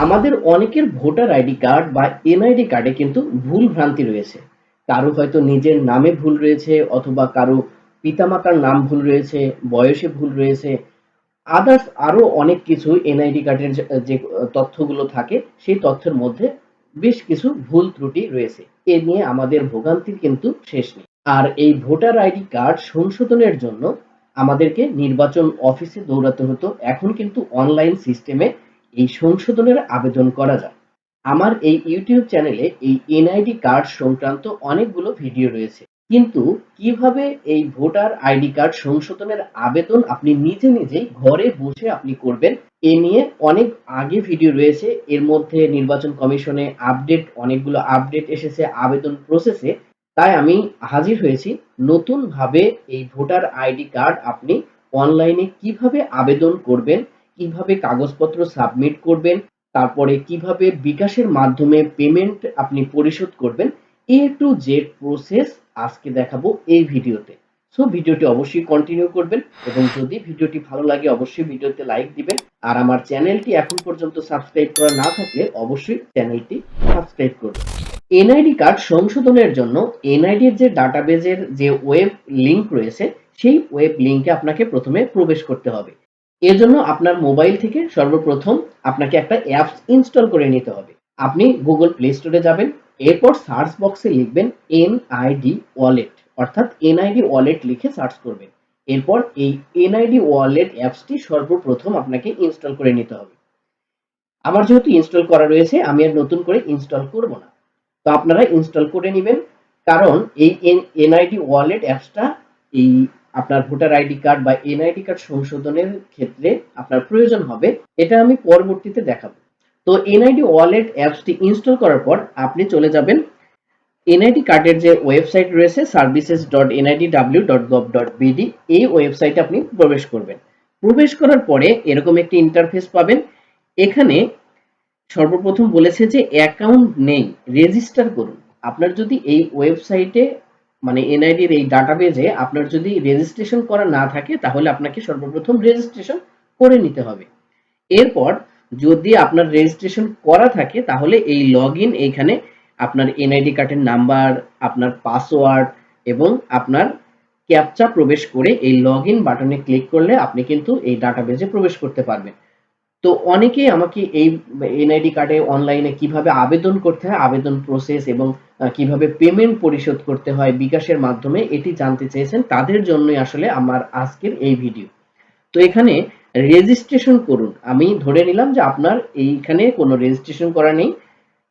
আমাদের অনেকের voter ID card বা এনআইডি কার্ডে কিন্তু ভুল ভ্রান্তি রয়েছে। কারও হয়তো নিজের নামে ভুল রয়েছে অথবা কারও পিতামাতার নাম ভুল রয়েছে, বয়সে ভুল রয়েছে। আদার্স আরও অনেক কিছু এনআইডি কার্ডের যে তথ্যগুলো থাকে, সেই তথ্যের মধ্যে বেশ কিছু ভুল ত্রুটি রয়েছে। এ নিয়ে আমাদের ভোগান্তির কিন্তু শেষ নেই। আর এই ভোটার আইডি কার্ড সংশোধনের জন্য আমাদেরকে নির্বাচন অফিসে দৌড়াতে হতো। এখন কিন্তু অনলাইন সিস্টেমে এই সংশোধনের আবেদন করা যায়। আমার এই ইউটিউব চ্যানেলে এই এনআইডি কার্ড সংক্রান্ত অনেকগুলো ভিডিও রয়েছে। কিন্তু কীভাবে এই ভোটার আইডি কার্ড সংশোধনের আবেদন আপনি নিজে নিজেই ঘরে বসে আপনি করবেন, এ নিয়ে অনেক আগে ভিডিও রয়েছে। এর মধ্যে নির্বাচন কমিশনে আপডেট, অনেকগুলো আপডেট এসেছে আবেদন প্রসেসে তাই আমি হাজির হয়েছি। নতুন ভাবে এই ভোটার আইডি কার্ড আপনি অনলাইনে কীভাবে আবেদন করবেন কীভাবে কাগজপত্র সাবমিট করবেন, তারপরে কীভাবে বিকাশের মাধ্যমে পেমেন্ট আপনি পরিশোধ করবেন এ টু জেড প্রসেস আজকে দেখাবো এই ভিডিওতে। সো ভিডিওটি অবশ্যই কন্টিনিউ করবেন এবং যদি ভিডিওটি ভালো লাগে, অবশ্যই ভিডিওতে লাইক দিবেন। আর আমার চ্যানেলটি এখন পর্যন্ত সাবস্ক্রাইব করা না থাকলে অবশ্যই চ্যানেলটি সাবস্ক্রাইব করবেন। এনআইডি কার্ড সংশোধনের জন্য এনআইডি এর যে ডাটাবেজের যে ওয়েব লিংক রয়েছে, সেই ওয়েব লিংকে আপনাকে প্রথমে প্রবেশ করতে হবে। এর জন্য আপনার মোবাইল থেকে সর্বপ্রথম আপনাকে একটা অ্যাপস ইনস্টল করে নিতে হবে। আপনি গুগল প্লে স্টোরে যাবেন, এরপর সার্চ বক্সে লিখবেন এনআইডি ওয়ালেট অর্থাৎ এনআইডি ওয়ালেট লিখে সার্চ করবেন। এরপর এই এনআইডি ওয়ালেট অ্যাপসটি সর্বপ্রথম আপনাকে ইনস্টল করে নিতে হবে। আমার যেহেতু ইনস্টল করা রয়েছে, আমি আর নতুন করে ইনস্টল করব না। তো আপনারা ইনস্টল করে নেবেন, কারণ এই এনআইডি ওয়ালেট অ্যাপসটা এই আপনার ভোটার আইডি কার্ড বা এনআইডি কার্ড সংশোধনের ক্ষেত্রে আপনার প্রয়োজন হবে। এটা আমি পরবর্তীতে দেখাবো। তো এনআইডি ওয়ালেট অ্যাপসটি ইনস্টল করার পর আপনি চলে যাবেন। এনআইডি কার্ডের যে ওয়েবসাইট রয়েছে services dot NID W dot gov dot BD এই ওয়েবসাইটে আপনি প্রবেশ করবেন। প্রবেশ করার পরে এরকম একটি ইন্টারফেস পাবেন। এখানে সর্বপ্রথম বলেছে যে অ্যাকাউন্ট নেই রেজিস্টার করুন। আপনার যদি এই ওয়েবসাইটে মানে এনআইডির এই ডাটাবেজে আপনার যদি রেজিস্ট্রেশন করা না থাকে, তাহলে আপনাকে সর্বপ্রথম রেজিস্ট্রেশন করে নিতে হবে। এরপর যদি আপনার রেজিস্ট্রেশন করা থাকে, তাহলে এই লগ ইন এইখানে আপনার এনআইডি কার্ডের নাম্বার আপনার পাসওয়ার্ড এবং আপনার ক্যাপচা প্রবেশ করে এই লগ বাটনে ক্লিক করলে আপনি কিন্তু এই ডাটাবেজে প্রবেশ করতে পারবেন। তো অনেকেই আমাকে এই এনআইডি কার্ডে অনলাইনে কীভাবে আবেদন করতে হয়, আবেদন প্রসেস এবং কীভাবে পেমেন্ট পরিশোধ করতে হয় বিকাশের মাধ্যমে, এটি জানতে চেয়েছেন। তাদের জন্যই আসলে আমার আজকের এই ভিডিও তো এখানে রেজিস্ট্রেশন করুন। আমি ধরে নিলাম যে আপনার এইখানে কোনো রেজিস্ট্রেশন করা নেই।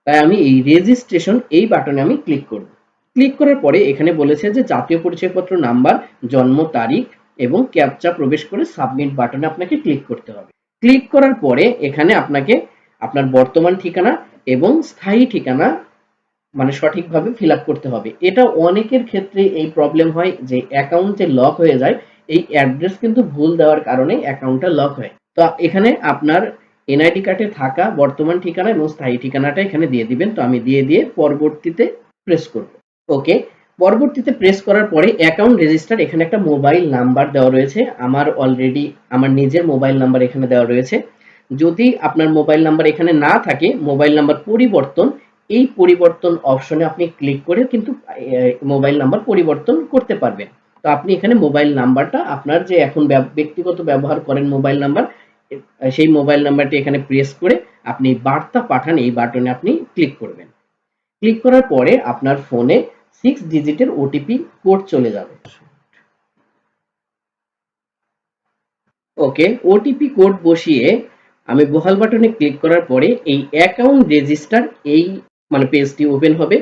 তাই আমি এই রেজিস্ট্রেশন এই বাটনে আমি ক্লিক করব। ক্লিক করার পরে এখানে বলেছে যে জাতীয় পরিচয়পত্র নাম্বার জন্ম তারিখ এবং ক্যাপচা প্রবেশ করে সাবমিট বাটনে আপনাকে ক্লিক করতে হবে। ক্লিক করার পরে এখানে আপনাকে আপনার বর্তমান ঠিকানা এবং স্থায়ী ঠিকানা মানে সঠিকভাবে ফিল করতে হবে। এটা অনেকের ক্ষেত্রে এই প্রবলেম হয় যে অ্যাকাউন্টে লক হয়ে যায়। এই অ্যাড্রেস কিন্তু ভুল দেওয়ার কারণে অ্যাকাউন্টটা লক হয়। তো এখানে আপনার এনআইডি কার্ডে থাকা বর্তমান ঠিকানা এবং স্থায়ী ঠিকানাটা এখানে দিয়ে দিবেন। তো আমি দিয়ে দিয়ে পরবর্তীতে প্রেস করব। ওকে পরবর্তীতে প্রেস করার পরে অ্যাকাউন্ট রেজিস্টার এখানে একটা মোবাইল নাম্বার দেওয়া রয়েছে। আমার অলরেডি আমার নিজের মোবাইল নাম্বার এখানে দেওয়া রয়েছে। যদি আপনার মোবাইল নাম্বার এখানে না থাকে মোবাইল নাম্বার পরিবর্তন, এই পরিবর্তন অপশনে আপনি ক্লিক করে কিন্তু মোবাইল নাম্বার পরিবর্তন করতে পারবেন। তো আপনি এখানে মোবাইল নাম্বারটা আপনার যে এখন ব্যক্তিগত ব্যবহার করেন মোবাইল নাম্বার সেই মোবাইল নাম্বারটি এখানে প্রেস করে আপনি বার্তা পাঠান, এই বাটনে আপনি ক্লিক করবেন। ক্লিক করার পরে আপনার ফোনে সিক্স ডিজিটের ওটিপি কোড চলে যাবে। ওকে ওটিপি কোড বসিয়ে আমি বহাল বাটনে ক্লিক করার পরে এই অ্যাকাউন্ট রেজিস্টার এই মানে পেজটি ওপেন হবে।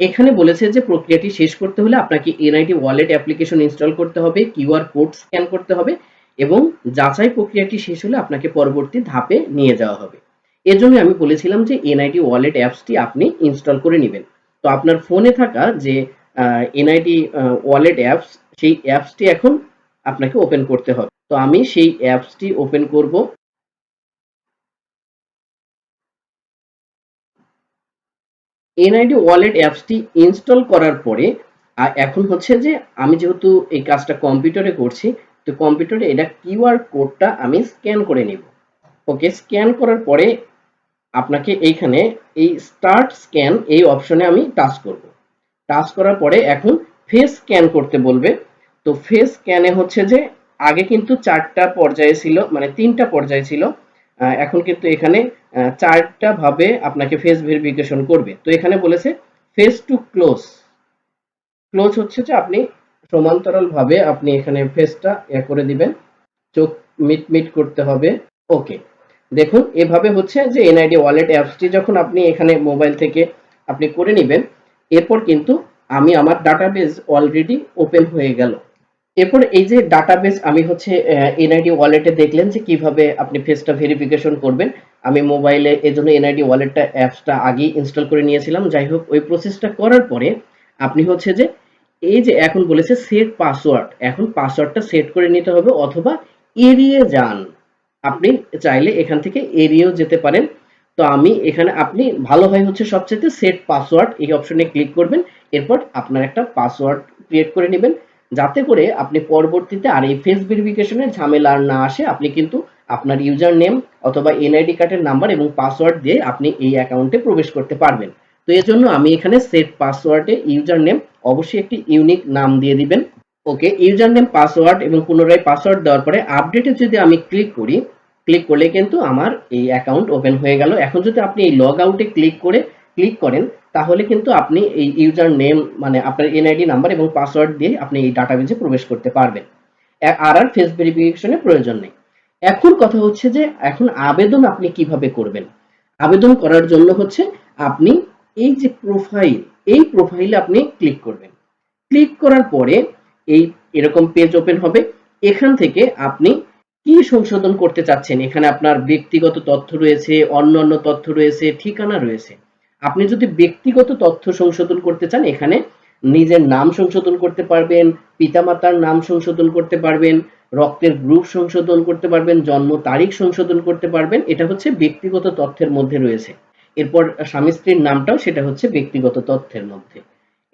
এখানে বলেছে যে প্রক্রিয়াটি শেষ করতে হলে আপনাকে এনআইডি ওয়ালেট অ্যাপ্লিকেশন ইনস্টল করতে হবে কিউআর কোড স্ক্যান করতে হবে এবং যাচাই প্রক্রিয়াটি শেষ হলে আপনাকে পরবর্তী ধাপে নিয়ে যাওয়া হবে। এজন্য আমি বলেছিলাম যে এনআইডি ওয়ালেট অ্যাপসটি আপনি ইনস্টল করে নেবেন। তো আপনার ফোনে থাকা যে এনআইডি ওয়ালেট অ্যাপস সেই অ্যাপসটি এখন আপনাকে ওপেন করতে হবে। তো আমি সেই অ্যাপসটি ওপেন করব। এনআইডি ওয়ালেট অ্যাপসটি ইনস্টল করার পরে এখন হচ্ছে যে, আমি যেহেতু এই কাজটা কম্পিউটারে করছি, তো কম্পিউটারে এটা কিউআর কোডটা আমি স্ক্যান করে নিব। ওকে স্ক্যান করার পরে আপনাকে এইখানে এই স্টার্ট স্ক্যান এই অপশনে আমি টাচ করব। টাচ করার পরে এখন ফেস স্ক্যান করতে বলবে। তো ফেস স্ক্যানে হচ্ছে যে, আগে কিন্তু চারটা পর্যায়ে ছিল মানে তিনটা পর্যায়ে ছিল। এখন কিন্তু এখানে চারটা ভাবে আপনাকে ফেস ভেরিফিকেশন করবে। তো এখানে বলেছে ফেস টু ক্লোজ ক্লোজ হচ্ছে যে আপনি সমান্তরাল ভাবে আপনি এখানে ফেসটা ইয়ে করে দিবেন। চোখ মিট মিট করতে হবে। ওকে দেখুন, এভাবে হচ্ছে যে এনআইডি ওয়ালেট অ্যাপসটি যখন আপনি এখানে মোবাইল থেকে আপনি করে নেবেন, এরপর কিন্তু আমি আমার ডাটাবেস অলরেডি ওপেন হয়ে গেল। এরপর এই যে ডাটাবেস আমি হচ্ছে এনআইডি ওয়ালেটে দেখলেন যে কীভাবে আপনি ফেসটা ভেরিফিকেশন করবেন, আমি মোবাইলে এজন্য এনআইডি ওয়ালেটটা অ্যাপসটা আগেই ইনস্টল করে নিয়েছিলাম। যাই হোক, ওই প্রসেসটা করার পরে আপনি হচ্ছে যে এই যে এখন বলেছে সেট পাসওয়ার্ড এখন পাসওয়ার্ডটা সেট করে নিতে হবে অথবা এড়িয়ে যান। আপনি চাইলে এখান থেকে এড়িয়েও যেতে পারেন। তো আমি এখানে আপনি ভালো হয় হচ্ছে সবচেয়ে সেট পাসওয়ার্ড এই অপশনে ক্লিক করবেন। এরপর আপনার একটা পাসওয়ার্ড ক্রিয়েট করে নেবেন। যাতে করে আপনি পরবর্তীতে আর এই ফেস ভেরিফিকেশনের ঝামেলা আর না আসে, আপনি কিন্তু আপনার ইউজার নেম অথবা এনআইডি কার্ডের নাম্বার এবং পাসওয়ার্ড দিয়ে আপনি এই অ্যাকাউন্টে প্রবেশ করতে পারবেন। তো এর জন্য আমি এখানে সেট পাসওয়ার্ডে ইউজার নেম অবশ্যই একটি ইউনিক নাম দিয়ে দিবেন। ওকে ইউজার নেম পাসওয়ার্ড এবং পুনরায় পাসওয়ার্ড দেওয়ার পরে আপডেটে যদি আমি ক্লিক করি, ক্লিক করলে কিন্তু আমার এই অ্যাকাউন্ট ওপেন হয়ে গেল। এখন যদি আপনি এই লগ আউটে ক্লিক করে, ক্লিক করেন, তাহলে কিন্তু আপনি এই ইউজার নেম মানে আপনার এনআইডি নাম্বার এবং পাসওয়ার্ড দিয়ে আপনি এই ডাটাবেজে প্রবেশ করতে পারবেন। আর আর ফেস ভেরিফিকেশনের প্রয়োজন নেই। এখন কথা হচ্ছে যে, এখন আবেদন আপনি কীভাবে করবেন? আবেদন করার জন্য হচ্ছে আপনি এই যে প্রোফাইল এই প্রোফাইলে আপনি ক্লিক করবেন। ক্লিক করার পরে এই এরকম পেজ ওপেন হবে। এখান থেকে আপনি কি সংশোধন করতে চাচ্ছেন? এখানে আপনার ব্যক্তিগত তথ্য রয়েছে, অন্য অন্য তথ্য রয়েছে, ঠিকানা রয়েছে। আপনি যদি ব্যক্তিগত তথ্য সংশোধন করতে চান, এখানে নিজের নাম সংশোধন করতে পারবেন, পিতামাতার নাম সংশোধন করতে পারবেন, রক্তের গ্রুপ সংশোধন করতে পারবেন, জন্ম তারিখ সংশোধন করতে পারবেন, এটা হচ্ছে ব্যক্তিগত তথ্যের মধ্যে রয়েছে। এরপর স্বামী স্ত্রীর নামটাও সেটা হচ্ছে ব্যক্তিগত তথ্যের মধ্যে।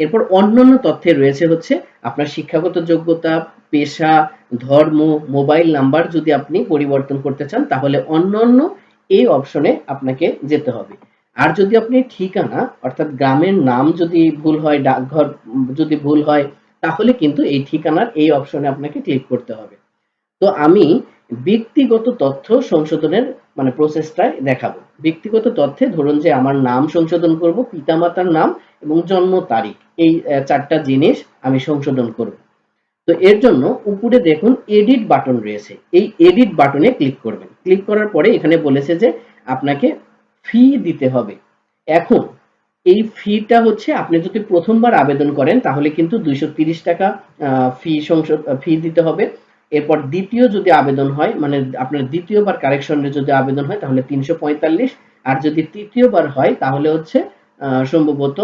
এরপর অন্যান্য তথ্যে রয়েছে হচ্ছে আপনার শিক্ষাগত যোগ্যতা, পেশা, ধর্ম, মোবাইল নাম্বার যদি আপনি পরিবর্তন করতে চান, তাহলে অন্যান্য এই অপশনে আপনাকে যেতে হবে। আর যদি আপনি ঠিকানা, অর্থাৎ গ্রামের নাম যদি ভুল হয়, ডাকঘর যদি ভুল হয়, তাহলে কিন্তু এই ঠিকানার এই অপশনে আপনাকে ক্লিক করতে হবে। তো আমি ব্যক্তিগত তথ্য সংশোধনের মানে প্রসেসটাই দেখাবো। ব্যক্তিগত তথ্যে ধরুন যে আমার নাম সংশোধন করব, পিতামাতার নাম এবং জন্ম তারিখ। এই চারটা জিনিস আমি সংশোধন করব। তো এর জন্য উপরে দেখুন এডিট বাটন রয়েছে। এই এডিট বাটনে ক্লিক করবেন। ক্লিক করার পরে এখানে বলেছে যে আপনাকে ফি দিতে হবে। এখন এই ফিটা হচ্ছে আপনি যদি প্রথমবার আবেদন করেন তাহলে কিন্তু দুইশো টাকা ফি সংশোধ ফি দিতে হবে। এরপর দ্বিতীয় যদি আবেদন হয় মানে আপনার দ্বিতীয়বার কারেকশনের যদি আবেদন হয় তাহলে তিনশো পঁয়তাল্লিশ। আর যদি তৃতীয়বার হয় তাহলে হচ্ছে সম্ভবত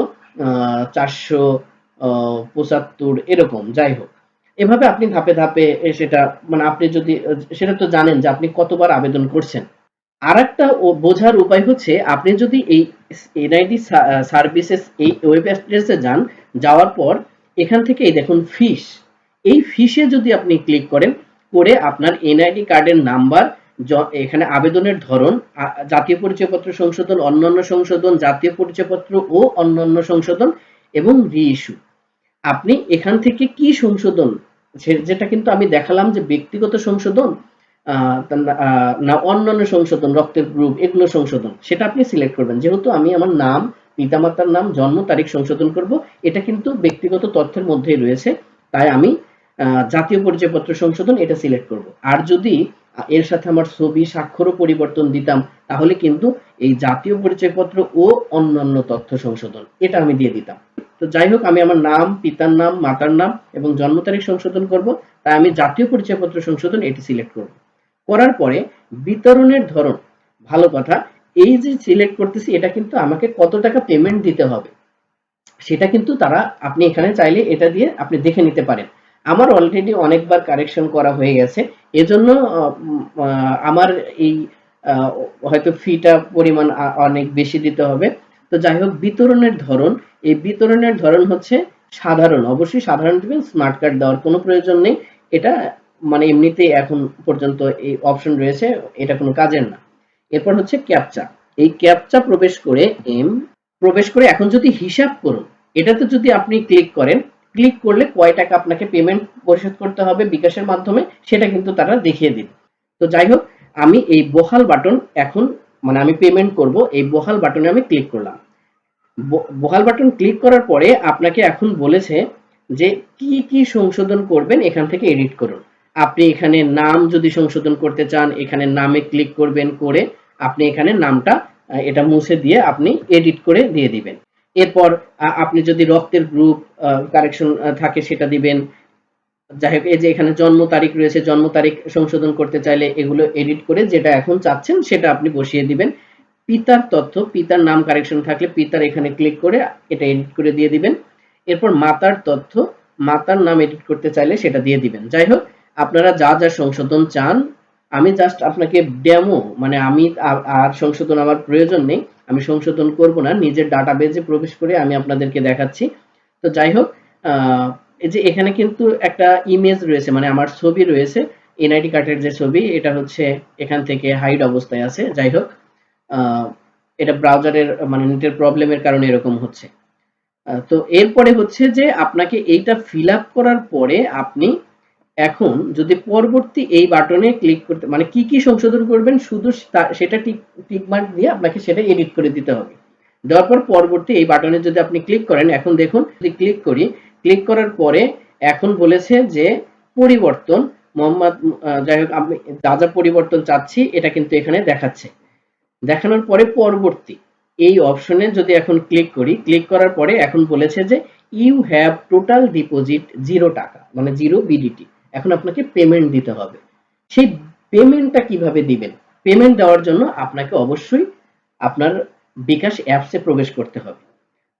চারশো পঁচাত্তর, এরকম, যাই হোক। এভাবে আপনি ধাপে ধাপে সেটা মানে আপনি যদি, সেটা তো জানেন যে আপনি কতবার আবেদন করছেন। আর একটা বোঝার উপায় হচ্ছে, আপনি যদি এই এনআইডি সার্ভিসেস এই ওয়েব অ্যাড্রেসে যান, যাওয়ার পর এখান থেকে এই দেখুন ফিস। এই ফিসে যদি আপনি ক্লিক করেন, করে আপনার এনআইডি কার্ডের নাম্বার এখানে আবেদনের ধরন জাতীয় পরিচয়পত্র সংশোধন, অন্যান্য সংশোধন, জাতীয় পরিচয়পত্র ও অন্যান্য সংশোধন এবং রিইস্যু আপনি এখান থেকে কি সংশোধন যেটা কিন্তু আমি দেখালাম যে ব্যক্তিগত সংশোধন না অন্যান্য সংশোধন, রক্তের গ্রুপ এগুলো সংশোধন, সেটা আপনি সিলেক্ট করবেন। যেহেতু আমি আমার নাম, পিতামাতার নাম, জন্ম, তারিখ সংশোধন করব, এটা কিন্তু ব্যক্তিগত তথ্যের মধ্যেই রয়েছে, তাই আমি জাতীয় পরিচয়পত্র সংশোধন এটা সিলেক্ট করব। আর যদি এর সাথে আমার ছবি স্বাক্ষরও পরিবর্তন দিতাম, তাহলে কিন্তু এই জাতীয় পরিচয়পত্র ও অন্যান্য তথ্য সংশোধন, এটা আমি দিয়ে দিতাম। তো যাই হোক, আমি আমার নাম, পিতার নাম, মাতার নাম এবং জন্ম তারিখ সংশোধন করব, তাই আমি জাতীয় পরিচয়পত্র সংশোধন এটি সিলেক্ট করব। করার পরে বিতরণের ধরন, ভালো কথা, এই যে সিলেক্ট করতেছি, এটা কিন্তু আমাকে কত টাকা পেমেন্ট দিতে হবে, সেটা কিন্তু তারা, আপনি এখানে চাইলে এটা দিয়ে আপনি দেখে নিতে পারেন। আমার অলরেডি অনেকবার কারেকশন করা হয়ে গেছে। এজন্য আমার এই হয়তো ফিটা পরিমাণ অনেক বেশি দিতে হবে। তো যাই হোক, বিতরণের ধরন, এই বিতরণের ধরন হচ্ছে সাধারণ। অবশ্যই সাধারণ দিবেন স্মার্ট কার্ড দেওয়ার কোনো প্রয়োজন নেই। এটা মানে এমনিতেই এখন পর্যন্ত এই অপশন রয়েছে, এটা কোনো কাজের না। এরপর হচ্ছে ক্যাপচা এই ক্যাপচা প্রবেশ করে, এম, প্রবেশ করে এখন যদি হিসাব করুন, এটাতে যদি আপনি ক্লিক করেন ক্লিক করলে কয় টাকা আপনাকে পেমেন্ট পরিশোধ করতে হবে বিকাশের মাধ্যমে, সেটা কিন্তু তারা দেখিয়ে দিবে। তো যাই হোক, আমি এই বহাল বাটন এখন মানে আমি পেমেন্ট করব, এই বহাল বাটনে আমি ক্লিক করলাম। বহাল বাটন ক্লিক করার পরে আপনাকে এখন বলেছে যে কি কি সংশোধন করবেন এখান থেকে এডিট করুন। আপনি এখানে নাম যদি সংশোধন করতে চান, এখানে নামে ক্লিক করবেন করে আপনি এখানে নামটা এটা মুছে দিয়ে আপনি এডিট করে দিয়ে দিবেন। এরপর আপনি যদি রক্তের গ্রুপ কারেকশন থাকে সেটা দিবেন। যাই হোক, এই যে এখানে জন্ম তারিখ রয়েছে, জন্ম তারিখ সংশোধন করতে চাইলে এগুলো এডিট করে যেটা এখন চাচ্ছেন সেটা আপনি বসিয়ে দিবেন। পিতার তথ্য, পিতার নাম কারেকশন থাকলে পিতার এখানে ক্লিক করে এটা এডিট করে দিয়ে দিবেন। এরপর মাতার তথ্য, মাতার নাম এডিট করতে চাইলে সেটা দিয়ে দিবেন। যাই হোক, আপনারা যা যা সংশোধন চান, আমি জাস্ট আপনাকে ডেমো মানে আমি আর- সংশোধন আমার প্রয়োজন নেই। আমি সংশোধন করব না, নিজের ডাটাবেজে প্রবেশ করে আমি আপনাদেরকে দেখাচ্ছি। তো যাই হোক এই যে এখানে কিন্তু একটা ইমেজ রয়েছে মানে আমার ছবি রয়েছে এনআইডি কার্ডের যে ছবি, এটা হচ্ছে এখান থেকে হাইড অবস্থায় আছে, যাই হোক এটা ব্রাউজারের মানে নেটের প্রবলেমের কারণে এরকম হচ্ছে। তো এরপরে হচ্ছে যে আপনাকে এইটা ফিল করার পরে আপনি এখন যদি পরবর্তী এই বাটনে ক্লিক করতে মানে কি কি সংশোধন করবেন? শুধু সেটা টিক মার্ক দিয়ে আপনাকে সেটা এডিট করে দিতে হবে। দেওয়ার পর পরবর্তী এই বাটনে যদি আপনি ক্লিক করেন, এখন দেখুন, যদি ক্লিক করি ক্লিক করার পরে এখন বলেছে যে পরিবর্তন, মোহাম্মদ যাই হোক, আমি যা যা পরিবর্তন চাচ্ছি, এটা কিন্তু এখানে দেখাচ্ছে। দেখানোর পরে পরবর্তী এই অপশনে যদি এখন ক্লিক করি ক্লিক করার পরে এখন বলেছে যে you have total deposit zero টাকা মানে জিরো বিডিটি এখন আপনাকে পেমেন্ট দিতে হবে। সেই পেমেন্টটা কীভাবে দিবেন? পেমেন্ট দেওয়ার জন্য আপনাকে অবশ্যই আপনার বিকাশ অ্যাপসে প্রবেশ করতে হবে।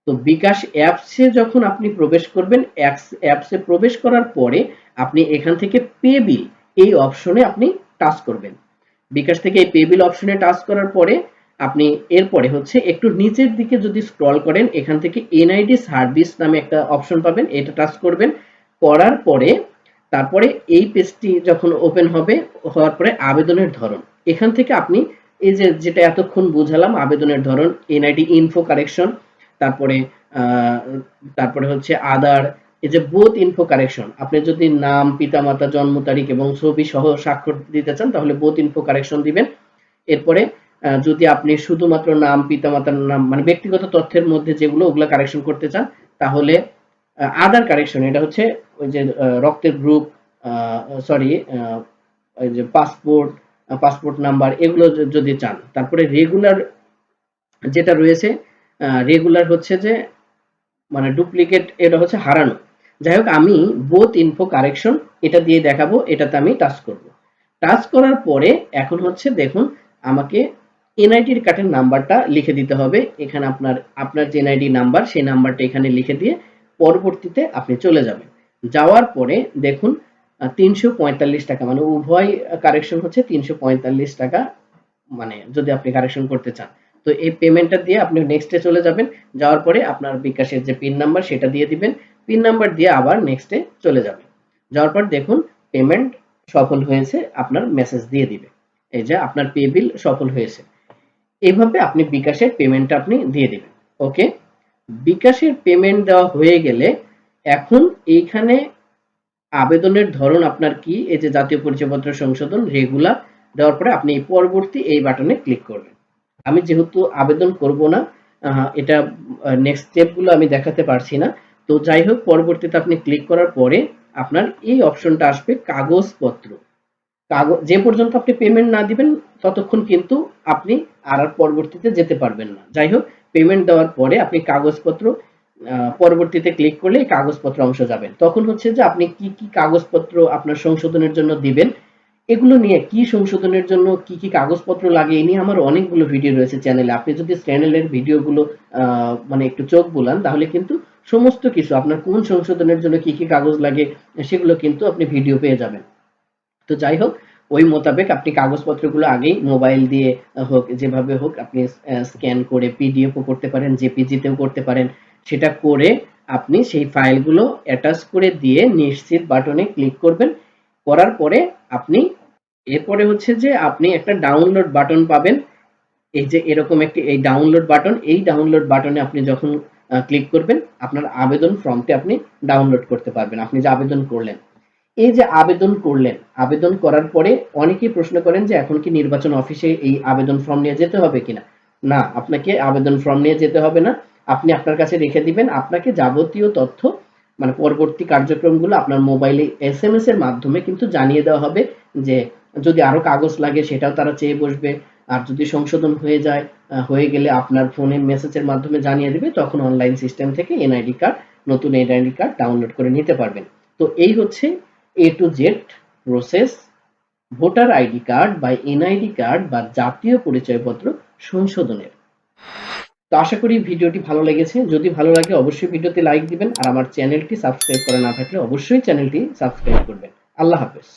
তো বিকাশ অ্যাপসে যখন আপনি প্রবেশ করবেন অ্যাপসে প্রবেশ করার পরে আপনি এখান থেকে পে বিল এই অপশনে আপনি টাচ করবেন। বিকাশ থেকে এই পে বিল অপশনে টাচ করার পরে আপনি এরপরে হচ্ছে একটু নিচের দিকে যদি স্ক্রল করেন, এখান থেকে এনআইডি সার্ভিস নামে একটা অপশন পাবেন, এটা টাচ করবেন। করার পরে তারপরে এই পেজটি যখন ওপেন হবে, হওয়ার পরে আবেদনের ধরন। এখান থেকে আপনি এই যে যেটা এতক্ষণ বুঝালাম, আবেদনের ধরন এনআইডি ইনফো কারেকশন তারপরে তারপরে হচ্ছে আদার এই যে বোথ ইনফো কারেকশন আপনি যদি নাম, পিতামাতা, জন্ম তারিখ এবং ছবি সহ স্বাক্ষর দিতে চান, তাহলে বোথ ইনফো কারেকশন দিবেন। এরপরে যদি আপনি শুধুমাত্র নাম, পিতামাতার নাম মানে ব্যক্তিগত তথ্যের মধ্যে যেগুলো, ওগুলো কারেকশন করতে চান, তাহলে আদার কারেকশন এটা হচ্ছে ওই যে রক্তের গ্রুপ সরি ওই যে পাসপোর্ট পাসপোর্ট নাম্বার এগুলো যদি চান। তারপরে রেগুলার যেটা রয়েছে রেগুলার হচ্ছে যে মানে ডুপ্লিকেট এটা হচ্ছে হারানো। যাই হোক, আমি বোথ ইনফো কারেকশন এটা দিয়ে দেখাবো, এটাতে আমি টাচ করব। টাচ করার পরে এখন হচ্ছে দেখুন, আমাকে এনআইডির কার্ডের নাম্বারটা লিখে দিতে হবে। এখানে আপনার আপনার যে এনআইডি নাম্বার সেই নাম্বারটা এখানে লিখে দিয়ে পরবর্তীতে আপনি চলে যাবেন। যাওয়ার পরে দেখুন তিনশো পঁয়তাল্লিশ টাকা মানে উভয় কারেকশন হচ্ছে তিনশো পঁয়তাল্লিশ টাকা মানে যদি আপনি কারেকশন করতে চান। তো এই পেমেন্টটা দিয়ে আপনি নেক্সটে চলে যাবেন, যাওয়ার পরে আপনার বিকাশের যে পিন নাম্বার সেটা দিয়ে দিবেন পিন নাম্বার দিয়ে আবার নেক্সটে চলে যাবেন। যাওয়ার পর দেখুন পেমেন্ট সফল হয়েছে, আপনার মেসেজ দিয়ে দিবে। এই যে আপনার পে বিল সফল হয়েছে। এইভাবে আপনি বিকাশের পেমেন্টটা আপনি দিয়ে দিবেন। ওকে বিকাশের পেমেন্ট দেওয়া হয়ে গেলে এখন এইখানে আবেদনের ধরন আপনার কি? এই যে জাতীয় পরিচয়পত্র সংশোধন রেগুলার দেওয়ার পরে আপনি পরবর্তী এই বাটনে ক্লিক করবেন। আমি যেহেতু আবেদন করব না এটা নেক্সট স্টেপগুলো আমি দেখাতে পারছি না। তো যাই হোক, পরবর্তীতে আপনি ক্লিক করার পরে আপনার এই অপশনটা আসবে কাগজপত্র। কাগজ, যে পর্যন্ত আপনি পেমেন্ট না দিবেন, ততক্ষণ কিন্তু আপনি আর পরবর্তীতে যেতে পারবেন না। যাই হোক পেমেন্ট দেওয়ার পরে আপনি কাগজপত্র পরবর্তীতে ক্লিক করলে এই কাগজপত্র অংশ যাবেন তখন হচ্ছে যে আপনি কি কি কাগজপত্র আপনার সংশোধনের জন্য দিবেন, এগুলো নিয়ে কি সংশোধনের জন্য কি কি কাগজপত্র লাগে এই নিয়ে আমার অনেকগুলো ভিডিও রয়েছে চ্যানেলে আপনি যদি চ্যানেলের ভিডিওগুলো মানে একটু চোখ বুলান, তাহলে কিন্তু সমস্ত কিছু, আপনার কোন সংশোধনের জন্য কি কি কাগজ লাগে, সেগুলো কিন্তু আপনি ভিডিও পেয়ে যাবেন। তো যাই হোক, ওই মোতাবেক আপনি কাগজপত্রগুলো আগেই মোবাইল দিয়ে হোক, যেভাবে হোক, আপনি স্ক্যান করে পিডিএফও করতে পারেন জেপিজিতেও করতে পারেন। সেটা করে আপনি সেই ফাইলগুলো অ্যাটাচ করে দিয়ে নিশ্চিত বাটনে ক্লিক করবেন। করার পরে আপনি, এরপরে হচ্ছে যে আপনি একটা ডাউনলোড বাটন পাবেন। এই যে এরকম একটি এই ডাউনলোড বাটন এই ডাউনলোড বাটনে আপনি যখন ক্লিক করবেন, আপনার আবেদন ফর্মটি আপনি ডাউনলোড করতে পারবেন। আপনি যে আবেদন করলেন। এই যে আবেদন করলেন, আবেদন করার পরে অনেকেই প্রশ্ন করেন যে এখন কি নির্বাচন অফিসে এই আবেদন ফর্ম নিয়ে যেতে হবে কিনা? না, আপনাকে আবেদন ফর্ম নিয়ে যেতে হবে না। আপনি আপনার কাছে রেখে দিবেন আপনাকে যাবতীয় তথ্য মানে পরবর্তী কার্যক্রমগুলো আপনার মোবাইলে এস এম এস এর মাধ্যমে কিন্তু জানিয়ে দেওয়া হবে যে যদি আরও কাগজ লাগে সেটাও তারা চেয়ে বসবে। আর যদি সংশোধন হয়ে যায় হয়ে গেলে আপনার ফোনে মেসেজের মাধ্যমে জানিয়ে দিবে, তখন অনলাইন সিস্টেম থেকে এনআইডি কার্ড নতুন এনআইডি কার্ড ডাউনলোড করে নিতে পারবেন। তো এই হচ্ছে A to Z process voter ID card বা এনআইডি কার্ড বা জাতীয় পরিচয়পত্র সংশোধনের। তো আশা করি ভিডিওটি ভালো লেগেছে। যদি ভালো লাগে, অবশ্যই ভিডিওতে লাইক দিবেন আর আমার চ্যানেলটি সাবস্ক্রাইব করা না থাকলে অবশ্যই চ্যানেলটি সাবস্ক্রাইব করবেন। আল্লাহ হাফেজ।